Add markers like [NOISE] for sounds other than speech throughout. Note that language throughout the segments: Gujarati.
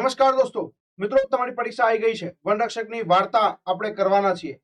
નમસ્કાર દોસ્તો. મિત્રો, તમારી પરીક્ષા આવી ગઈ છે. વનરક્ષકની વાર્તા આપણે કરવાના છીએ.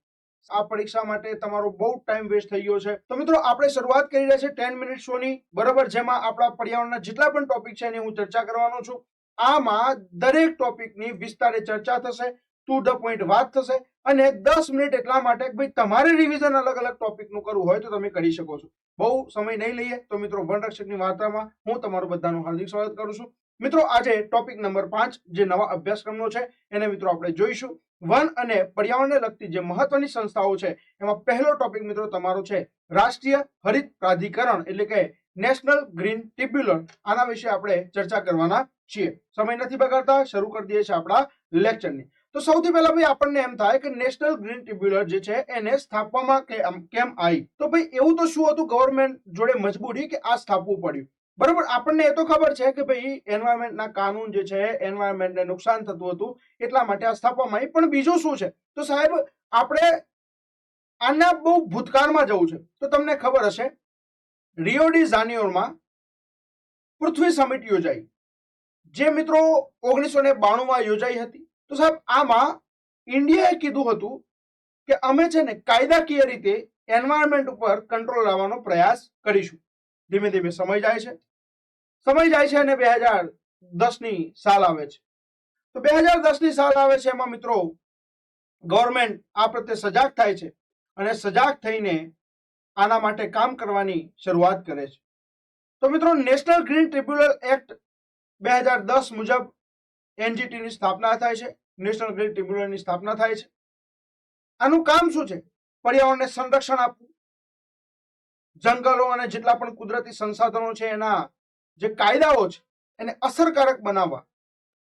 આ પરીક્ષા માટે તમારો બહુ ટાઈમ વેસ્ટ થઈ ગયો છે. તો મિત્રો, આપણે શરૂઆત કરી રહ્યા છે ટેન મિનિટ શોની બરોબર, જેમાં આપણા પર્યાવરણના જેટલા પણ ટોપિક છે એની હું ચર્ચા કરવાનો છું. આમાં દરેક ટોપિકની વિસ્તારે ચર્ચા થશે ટુ ધ પોઈન્ટ વાત થશે અને દસ મિનિટ એટલા માટે ભાઈ, તમારે રિવિઝન અલગ અલગ ટોપિકનું કરવું હોય તો તમે કરી શકો છો. બહુ સમય નહીં લઈએ. તો મિત્રો, વનરક્ષકની વાર્તામાં હું તમારું બધાનું હાર્દિક સ્વાગત કરું છું. મિત્રો, આજે ટોપિક નંબર પાંચ જે નવા અભ્યાસક્રમનો છે, એને મિત્રો આપણે જોઈશું. વન અને પર્યાવરણને લગતી જે મહત્વની સંસ્થાઓ છે, એમાં પહેલો ટોપિક મિત્રો તમારો છે, રાષ્ટ્રીય હરિત પ્રાધિકરણ, એટલે કે નેશનલ ગ્રીન ટ્રિબ્યુનલ આના વિશે આપણે ચર્ચા કરવાના છીએ. સમય નથી બગાડતા, શરૂ કરી દઈએ છીએ આપણા લેક્ચરની તો સૌથી પહેલા ભાઈ આપણને એમ થાય કે નેશનલ ગ્રીન ટ્રિબ્યુનલ જે છે, એને સ્થાપવામાં કેમ આવી તો ભાઈ એવું તો શું હતું? ગવર્મેન્ટ જોડે મજબૂરી કે આ સ્થાપવું પડ્યું? બરોબર? આપણને એ તો ખબર છે કે ભાઈ એન્વાયરમેન્ટના કાનૂન જે છે એન્વાયરમેન્ટને નુકસાન થતું હતું, એટલા માટે આ સ્થાપવામાં આવી પણ બીજું શું છે? તો સાહેબ, આપણે આના બહુ ભૂતકાળમાં જવું છે. તો તમને ખબર હશે, રિયો ડી જાનિયોરમાં પૃથ્વી સમિટ યોજાઈ. જે મિત્રો ઓગણીસો ને બાણુંમાં યોજાઈ હતી. તો સાહેબ, આમાં ઇન્ડિયાએ કીધું હતું કે અમે છે ને કાયદાકીય રીતે એન્વાયરમેન્ટ ઉપર કંટ્રોલ લાવવાનો પ્રયાસ કરીશું. ધીમે ધીમે સમય જાય છે. સમય જાય છે અને બે હજાર દસની સાલ આવે છે. તો બે હજાર દસની સાલ આવે છે એમાં મિત્રો, ગવર્મેન્ટ આ પ્રત્યે સજાગ થાય છે અને સજાગ થઈને આના માટે કામ કરવાની શરૂઆત કરે છે. તો મિત્રો, નેશનલ ગ્રીન ટ્રિબ્યુનલ એક્ટ બે હજાર દસ મુજબ એનજીટીની સ્થાપના થાય છે, નેશનલ ગ્રીન ટ્રિબ્યુનલની સ્થાપના થાય છે. આનું કામ શું છે? પર્યાવરણને સંરક્ષણ આપવું. જંગલો અને જેટલા પણ કુદરતી સંસાધનો છે એના જે કાયદાઓ છે, એને અસરકારક બનાવવા.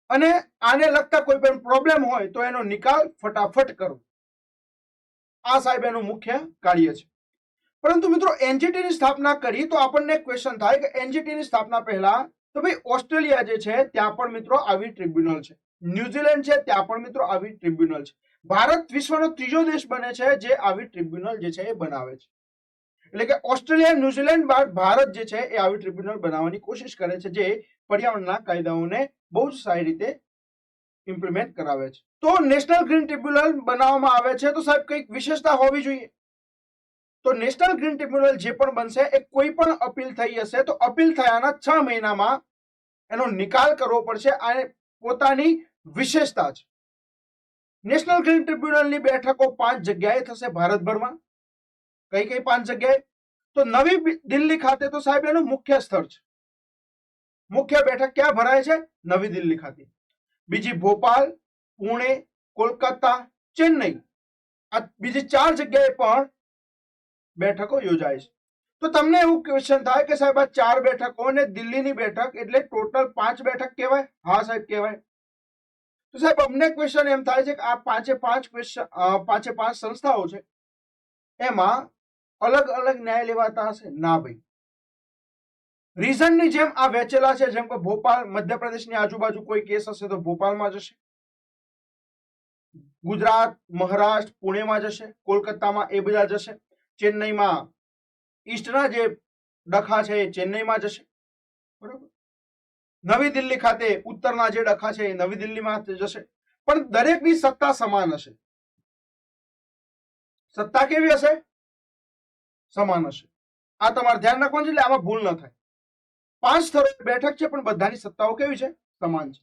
અને આને લગતા કોઈ પણ પ્રોબ્લેમ હોય તો એનો નિકાલ ફટાફટ કરવો આ સાહેબ એનું મુખ્ય કાર્ય છે. પરંતુ મિત્રો એનજીટીની સ્થાપના કરી તો આપણને ક્વેશ્ચન થાય કે એનજીટીની સ્થાપના પહેલા તો ભાઈ ઓસ્ટ્રેલિયા જે છે, ત્યાં પણ મિત્રો આવી ટ્રિબ્યુનલ છે. ન્યુઝીલેન્ડ છે, ત્યાં પણ મિત્રો આવી ટ્રિબ્યુનલ છે. ભારત વિશ્વનો ત્રીજો દેશ બને છે, જે આવી ટ્રિબ્યુનલ જે છે એ બનાવે છે. એટલે કે ઓસ્ટ્રેલિયા ન્યુઝીલેન્ડ બાદ ભારત જે છે એ આવી ટ્રિબ્યુનલ બનાવવાની કોશિશ કરે છે જે પર્યાવરણના કાયદાઓને બહુ જ સારી રીતે ઇમ્પ્લિમેન્ટ કરાવે છે. તો નેશનલ ગ્રીન ટ્રિબ્યુનલ બનાવવામાં આવે છે તો સાહેબ કંઈક વિશેષતા હોવી જોઈએ. તો નેશનલ ગ્રીન ટ્રિબ્યુનલ જે પણ બનશે એ કોઈ પણ અપીલ થઈ હશે તો અપીલ થયાના છ મહિનામાં એનો નિકાલ કરવો પડશે અને પોતાની વિશેષતા છે નેશનલ ગ્રીન ટ્રિબ્યુનલની બેઠકો પાંચ જગ્યાએ થશે ભારતભરમાં. કઈ કઈ પાંચ જગ્યાએ? તો નવી દિલ્હી ખાતે તો સાહેબ એનું મુખ્ય સ્થળ છે. મુખ્ય બેઠક ક્યાં ભરાય છે? નવી દિલ્હી ખાતે. બીજી ભોપાલ, પુણે, કોલકાતા, ચેન્નઈ. આ બીજી ચાર જગ્યાએ પણ બેઠકો યોજાય છે. તો તમને એવું ક્વેશ્ચન થાય કે સાહેબ આ ચાર બેઠકો અને દિલ્હીની બેઠક એટલે ટોટલ પાંચ બેઠક કહેવાય? હા સાહેબ કહેવાય. તો સાહેબ અમને ક્વેશ્ચન એમ થાય છે કે આ પાંચે પાંચ ક્વેશ્ચન પાંચે પાંચ સંસ્થાઓ છે. એમાં અલગ અલગ ન્યાય લેવાતા હશે? ના ભાઈ. રીઝનની જેમ આ વહેંચેલા છે, જેમ કે ભોપાલ, મધ્યપ્રદેશની આજુબાજુ કોઈ કેસ હશે તો ભોપાલમાં જશે. ગુજરાત, મહારાષ્ટ્ર, પુણેમાં જશે, કોલકાતામાં એ બધા જશે, ચેન્નઈમાં ઈસ્ટના જે ડખા છે એ ચેન્નઈમાં જશે. બરોબર? નવી દિલ્હી ખાતે ઉત્તરના જે ડખા છે એ નવી દિલ્હીમાં જશે. પણ દરેકની સત્તા સમાન હશે. સત્તા કેવી હશે? સમાન હશે. આ તમારે ધ્યાન રાખવાનું છે એટલે આમાં ભૂલ ન થાય. પાંચ સ્થળોએ બેઠક છે, પણ બધાની સત્તાઓ કેવી છે? સમાન છે.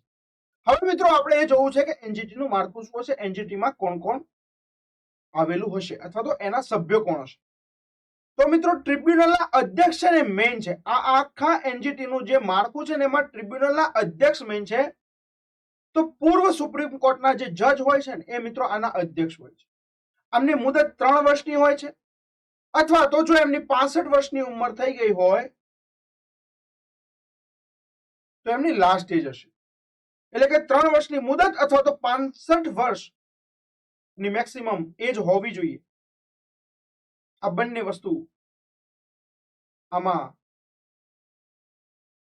હવે મિત્રો આપણે એ જોવું છે કે એનજીટી નું માળખું શું હશે? એનજીટીમાં કોણ કોણ આવેલું હશે? અથવા તો એના સભ્યો કોણ હશે? તો મિત્રો ટ્રિબ્યુનલના અધ્યક્ષ છે ને મેઇન છે. આ આખા એનજીટી નું જે માળખું છે ને એમાં ટ્રિબ્યુનલના અધ્યક્ષ મેઇન છે. તો પૂર્વ સુપ્રીમ કોર્ટના જે જજ હોય છે ને, એ મિત્રો આના અધ્યક્ષ હોય છે. આમની મુદત ત્રણ વર્ષની હોય છે. અથવા તો જો એમની પાસઠ વર્ષની ઉંમર થઈ ગઈ હોય, તો એમની લાસ્ટ એજ હશે. એટલે કે ત્રણ વર્ષની મુદત અથવા તો પાસઠ વર્ષની મેક્સિમમ એજ હોવી જોઈએ. આ બંને વસ્તુ આમાં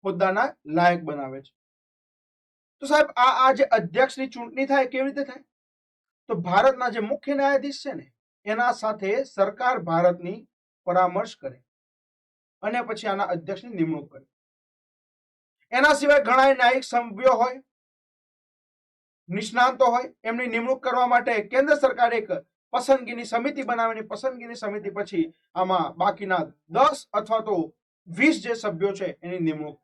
હોદ્દાના લાયક બનાવે છે. તો સાહેબ, આ આ જે અધ્યક્ષની ચૂંટણી થાય, કેવી રીતે થાય? તો ભારતના જે મુખ્ય ન્યાયાધીશ છે ને એના સાથે સરકાર ભારતની પરામર્શ કરે અને પછી આના અધ્યક્ષની નિમણૂક કરે. એના સિવાય ઘણા ન્યાયિક સભ્યો હોય, નિષ્ણાંતો હોય, એમની નિમણૂક કરવા માટે કેન્દ્ર સરકારે એક પસંદગીની સમિતિ બનાવીને પસંદગીની સમિતિ પછી આમાં બાકીના દસ અથવા તો વીસ જે સભ્યો છે એની નિમણૂક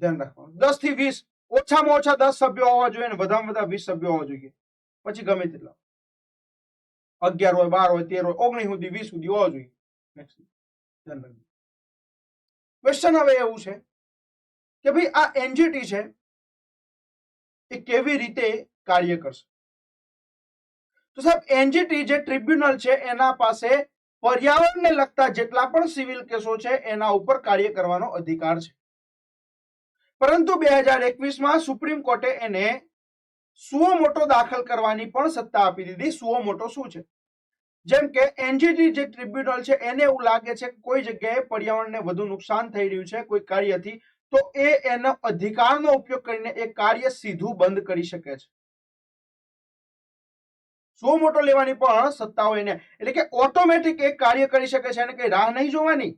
ધ્યાન રાખવાનું. દસથી વીસ ઓછામાં ઓછા દસ સભ્યો હોવા જોઈએ અને વધારેમાં વધારે વીસ સભ્યો હોવા જોઈએ. પછી ગમે તેટલા અગિયાર હોય, બાર હોય, તેર હોય, ઓગણીસ સુધી, વીસ સુધી હોવા જોઈએ. ક્વેશ્ચન હવે એવું છે કે ભાઈ આ એનજીટી છે એ કેવી રીતે કાર્ય કરશે? તો સાહેબ એનજીટી જે ટ્રિબ્યુનલ છે એના પાસે પર્યાવરણને લગતા જેટલા પણ સિવિલ કેસો છે એના ઉપર કાર્ય કરવાનો અધિકાર છે. પરંતુ બે હજાર એકવીસમાં સુપ્રીમ કોર્ટે એને સુઓ મોટો દાખલ કરવાની પણ સત્તા આપી દીધી. સુઓ મોટો શું છે? જેમ કે એનજીટી જે ટ્રિબ્યુનલ છે, એને એવું લાગે છે કોઈ જગ્યાએ પર્યાવરણને વધુ નુકસાન થઈ રહ્યું છે, કોઈ કાર્યથી, તો એ એનો અધિકારનો ઉપયોગ કરીને એ કાર્ય સીધું બંધ કરી શકે છે. સો મોટો લેવાની પણ સત્તા હોય ને એટલે કે ઓટોમેટિક એક કાર્ય કરી શકે છે, એને કઈ રાહ નહીં જોવાની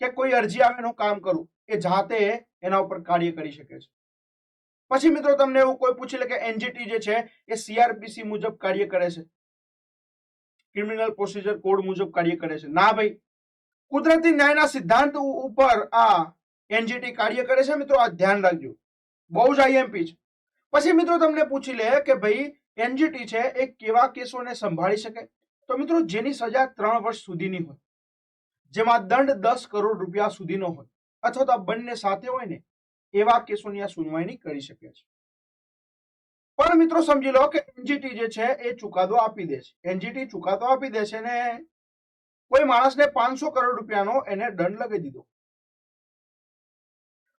કે કોઈ અરજી આવે એનું કામ કરું. એ જાતે એના ઉપર કાર્ય કરી શકે છે. પછી મિત્રો તમને એવું કોઈ પૂછી લે કે એનજીટી જે છે એ સીઆરપીસી મુજબ કાર્ય કરે છે? ક્રિમિનલ પ્રોસિજર કોડ મુજબ કાર્ય કરે છે. ના ભાઈ. કુદરતી ન્યાયના સિદ્ધાંત ઉપર આ એનજીટી કાર્ય કરે છે મિત્રો, આ ધ્યાન રાખજો. બહુ જ આઈએમપી છે. પછી મિત્રો તમને પૂછી લે કે ભાઈ એનજીટી છે એ કેવા કેસોને સંભાળી શકે? તો મિત્રો જેની સજા ત્રણ વર્ષ સુધીની હોય, જેમાં દંડ દસ કરોડ રૂપિયા સુધીનો હોય, અથવા તો બંને સાથે હોય ને એવા કેસોની આ સુનવાઈ કરી શકે છે. પણ મિત્રો સમજી લો કે એનજીટી જે છે એ ચુકાદો આપી દે છે. એનજીટી ચુકાદો આપી દે છે ને કોઈ માણસને પાંચસો કરોડ રૂપિયાનો એને દંડ લગાવી દીધો.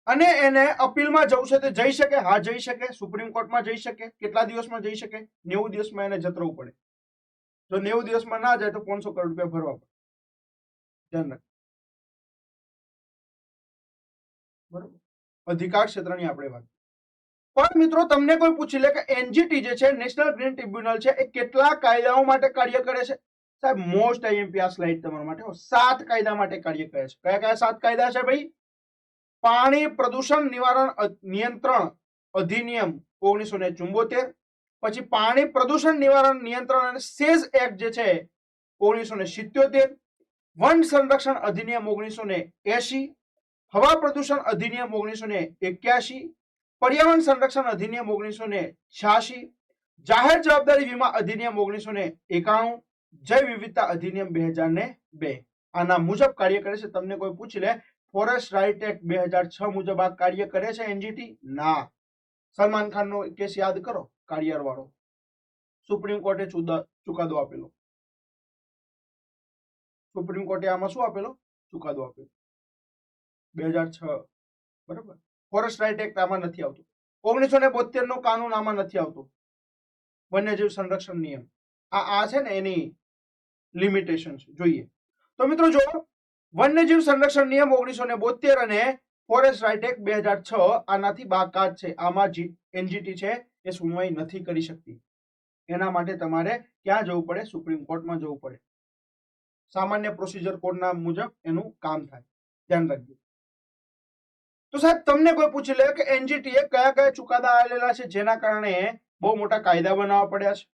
અને એને અપીલમાં જવું છે તે જઈ શકે, હા જઈ શકે, સુપ્રીમ કોર્ટમાં જઈ શકે, કેટલા દિવસમાં જઈ શકે? નેવું દિવસમાં એને જતરવું પડે. જો નેવું દિવસમાં ના જાય તો પાંચસો કરોડ રૂપિયા ભરવા પડે. ધ્યાન રાખ. બરોબર? અધિકાર ક્ષેત્રની આપણે વાત પણ મિત્રો, તમને કોઈ પૂછી લે કે એનજીટી જે છે નેશનલ ગ્રીન ટ્રિબ્યુનલ છે, એ કેટલા કાયદાઓ માટે કાર્ય કરે છે? સાહેબ મોસ્ટ આઈએમપી આ સ્લાઇડ તમારા માટે. સાત કાયદા માટે કાર્ય કરે છે. કયા કયા સાત કાયદા છે ભાઈ? પાણી પ્રદૂષણ નિવારણ નિયંત્રણ અધિનિયમ ઓગણીસો ને ચુંબોતેર. પછી પાણી પ્રદૂષણ નિવારણ નિયંત્રણ અને સેઝ એક્ટ જે છે, ઓગણીસો ને સિત્યોતેર. વન સંરક્ષણ અધિનિયમ ઓગણીસો ને એસી હવા પ્રદૂષણ અધિનિયમ ઓગણીસો ને એક્યાસી પર્યાવરણ સંરક્ષણ અધિનિયમ ઓગણીસો ને છ્યાસી જાહેર જવાબદારી વીમા અધિનિયમ ઓગણીસો ને એકાણું જૈવ વિવિધતા અધિનિયમ બે હજાર ને બે. આના મુજબ કાર્ય કરે છે. તમને કોઈ પૂછી લે, ફોરેસ્ટ રાઇટ એક્ટ બે હજાર છ મુજબ આ કાર્ય કરે છે એનજીટી? ના. સલમાન ખાન નો કેસ યાદ કરો કાળિયાર વાળો સુપ્રીમ કોર્ટે ચુકાદો આપેલો. સુપ્રીમ કોર્ટે આમાં શું આપેલો? ચુકાદો આપેલો. બે હજાર છ. બરાબર? ફોરેસ્ટ રાઇટ એક્ટ આમાં નથી આવતું. ઓગણીસો ને બોતેર નો કાનૂન આમાં નથી આવતો. વન્યજીવ સંરક્ષણ નિયમ. આ આ છે ને એની લિમિટેશન જોઈએ. તો મિત્રો જો વન્યજીવ સંરક્ષણ નિયમ ઓગણીસો ને બોતેર અને ફોરેસ્ટ રાઇટ એક્ટ બે હજાર છ આનાથી બાકાત છે. આમાં જી એનજીટી છે એ સુનવાઈ નથી કરી શકતી. એના માટે તમારે ક્યાં જવું પડે? સુપ્રીમ કોર્ટમાં જવું પડે. સામાન્ય પ્રોસિજર કોડના મુજબ એનું કામ થાય. ધ્યાન રાખજો. તો સાહેબ, તમને કોઈ પૂછી લે કે એનજીટી એ કયા કયા ચુકાદા આવેલા છે જેના કારણે બહુ મોટા કાયદા બનાવવા પડ્યા છે?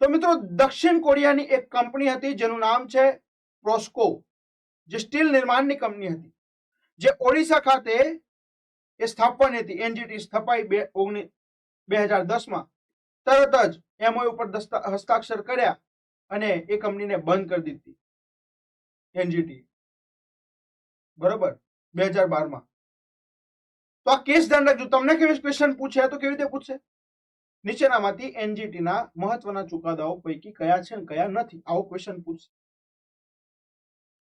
તો મિત્રો, દક્ષિણ કોરિયાની એક કંપની હતી જેનું નામ છે પ્રોસ્કો, જે સ્ટીલ નિર્માણની કંપની હતી. જે ઓડિશા ખાતે એ સ્થાપવાની હતી, એનજીટી સ્થપાઈ બે, ઓગણી, બે હજાર દસમાં. તરત જ એમઓયુ ઉપર હસ્તાક્ષર કર્યા અને એ કંપનીને બંધ કરી દીધી. એનજીટી બરોબર? બે હજાર બારમાં. તો આ કેસ ધ્યાન રાખજો. તમને કેવી ક્વેશ્ચન પૂછે? તો કેવી રીતે પૂછશે નીચેનામાંથી એનજીટી મહત્વના ચુકાદાઓ પૈકી કયા છે અને કયા નથી? આવો ક્વેશ્ચન પૂછશે.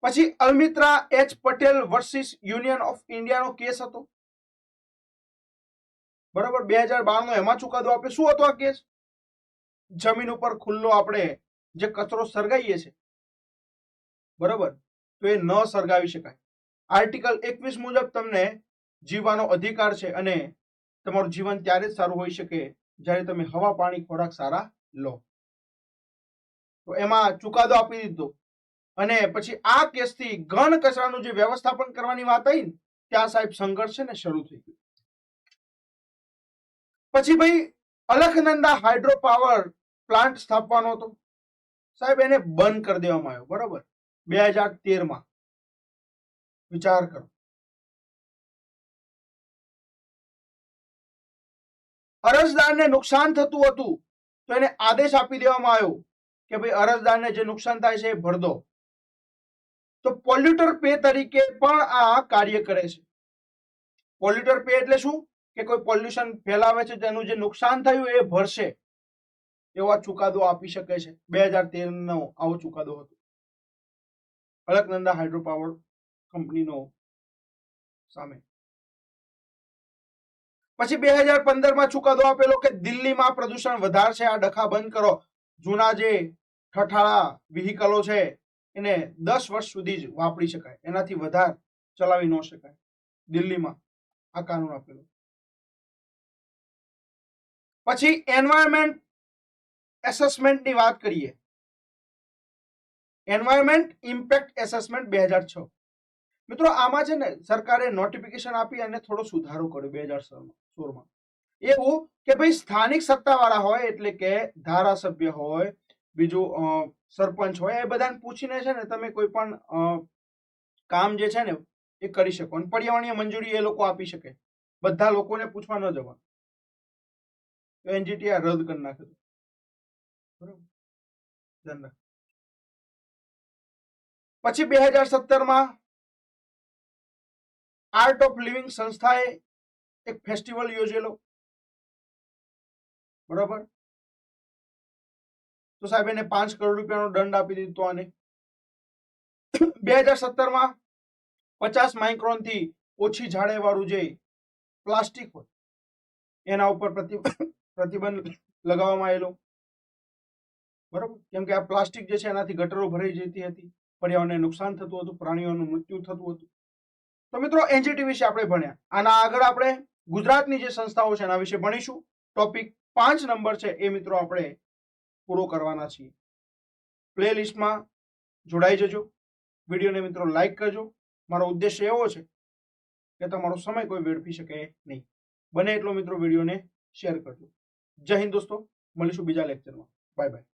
પછી Almitra H Patel versus union of ઇન્ડિયાનો case હતો. બરોબર? બે હજાર બાર નો એમાં ચુકાદો આપે શું હતો આ કેસ? જમીન ઉપર ખુલ્લો આપણે જે કચરો સળગાવીએ છે. બરોબર? તો એ ન સળગાવી શકાય. આર્ટિકલ એકવીસ મુજબ તમને જીવવાનો અધિકાર છે અને તમારું જીવન ત્યારે જ સારું હોઈ શકે જ્યારે તમે હવા, પાણી, ખોરાક સારા લો. તો એમાં ચુકાદો આપી દીધો. અને પછી આ કેસથી ઘન કચરાનું જે વ્યવસ્થાપન કરવાની વાત આવી ત્યાં સાહેબ સંઘર્ષ છે ને શરૂ થઈ ગયો. પછી ભાઈ અલખનંદા હાઇડ્રો પાવર પ્લાન્ટ સ્થાપવાનો હતો. સાહેબ એને બંધ કરી દેવામાં આવ્યો, બરોબર? બે હજાર તેરમાં. વિચાર કરો. અરજદારને નુકસાન થતું હતું, તો એને આદેશ આપી દેવામાં આવ્યો કે ભાઈ અરજદારને જે નુકસાન થાય છે એ ભર દો. તો પોલ્યુટર પે તરીકે પણ આ કાર્ય કરે છે. પોલ્યુટર પે એટલે શું? કે કોઈ પોલ્યુશન ફેલાવે છે, તેનું જે નુકસાન થયું એ ભરશે. એવો આ ચુકાદો આપી શકે છે. બે હજાર તેર નો આવો ચુકાદો હતો. અલકનંદા હાઇડ્રો પાવર કંપનીનો સામે. પછી બે હજાર પંદરમાં ચુકાદો આપેલો કે દિલ્હીમાં પ્રદૂષણ વધારશે, આ ડખા બંધ કરો. જૂના જે ઠઠાળા વ્હીકલો છે, એને દસ વર્ષ સુધી જ વાપરી શકાય. એનાથી વધારે ચલાવી ન શકાય. દિલ્હીમાં આ કાનૂન આપેલો. પછી એન્વાયરમેન્ટ એસેસમેન્ટની વાત કરીએ. એન્વાયરમેન્ટ ઇમ્પેક્ટ એસેસમેન્ટ બે હજાર છ. મિત્રો, આમાં છે ને સરકારે નોટિફિકેશન આપી અને થોડો સુધારો કર્યો બે હજાર સોળમાં એવું કે ભાઈ સ્થાનિક સત્તાવાળા હોય એટલે કે ધારાસભ્ય હોય, બીજું સરપંચ હોય, એ બધાને પૂછીને છે ને તમે કોઈ પણ કામ જે છે ને એ કરી શકો અને પર્યાવરણીય મંજૂરી એ લોકો આપી શકે. બધા લોકોને પૂછવા ન જવા તો એનજીટી આ રદ કરી નાખે બરોબર? પછી બે હજાર સત્તરમાં આર્ટ ઓફ લિવિંગ સંસ્થાએ એક ફેસ્ટિવલ યોજેલો. બરોબર? તો સાહેબ એને પાંચ કરોડ રૂપિયાનો દંડ આપી દીધો આને. બે હજાર સત્તરમાં પચાસ માઇક્રોનથી ઓછી જાડેવાળું જે પ્લાસ્ટિક હોય, એના ઉપર [COUGHS] પ્રતિબંધ લગાવવામાં આવેલો. બરોબર? કેમ કે આ પ્લાસ્ટિક જે છે એનાથી ગટરો ભરાઈ જતી હતી, પર્યાવરણને નુકસાન થતું હતું, પ્રાણીઓનું મૃત્યુ થતું હતું. તો મિત્રો, એનજીટી વિશે આપણે ભણ્યા. આના આગળ આપણે ગુજરાતની જે સંસ્થાઓ છે એના વિશે ભણીશું. ટોપિક પાંચ નંબર છે એ મિત્રો આપણે પૂરો કરવાના છીએ. પ્લે લિસ્ટમાં જોડાઈ જજો. વિડીયોને મિત્રો લાઈક કરજો. મારો ઉદ્દેશ્ય એવો છે કે તમારો સમય કોઈ વેડફી શકે નહીં. બને એટલો મિત્રો વિડીયોને શેર કરજો. જય હિન્દ દોસ્તો. મળીશું બીજા લેક્ચરમાં બાય બાય